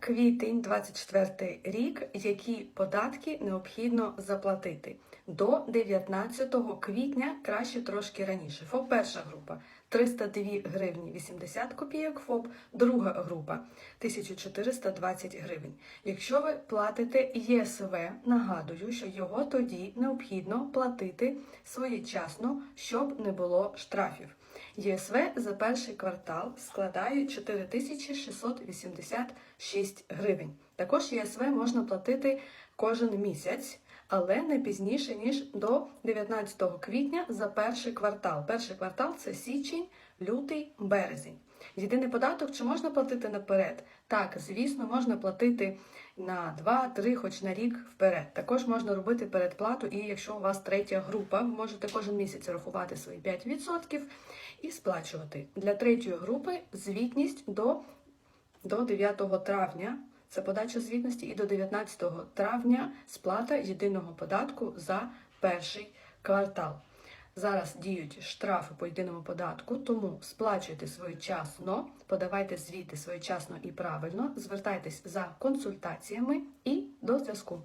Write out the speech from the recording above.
Квітень 24 рік, які податки необхідно заплатити до 19 квітня, краще трошки раніше. ФОП перша група 302 гривні 80 копійок, ФОП друга група 1420 гривень. Якщо ви платите ЄСВ, нагадую, що його тоді необхідно платити своєчасно, щоб не було штрафів. ЄСВ за перший квартал складає 4686 гривень. Також ЄСВ можна платити кожен місяць, але не пізніше ніж до 19 квітня за перший квартал. Перший квартал це січень, лютий, березень. Єдиний податок, чи можна платити наперед? Так, звісно, можна платити на 2-3, хоч на рік вперед. Також можна робити передплату, і якщо у вас третя група, ви можете кожен місяць рахувати свої 5% і сплачувати. Для третьої групи звітність до, до 9 травня. Це подача звітності і до 19 травня сплата єдиного податку за перший квартал. Зараз діють штрафи по єдиному податку, тому сплачуйте своєчасно, подавайте звіти своєчасно і правильно, звертайтесь за консультаціями і до зв'язку.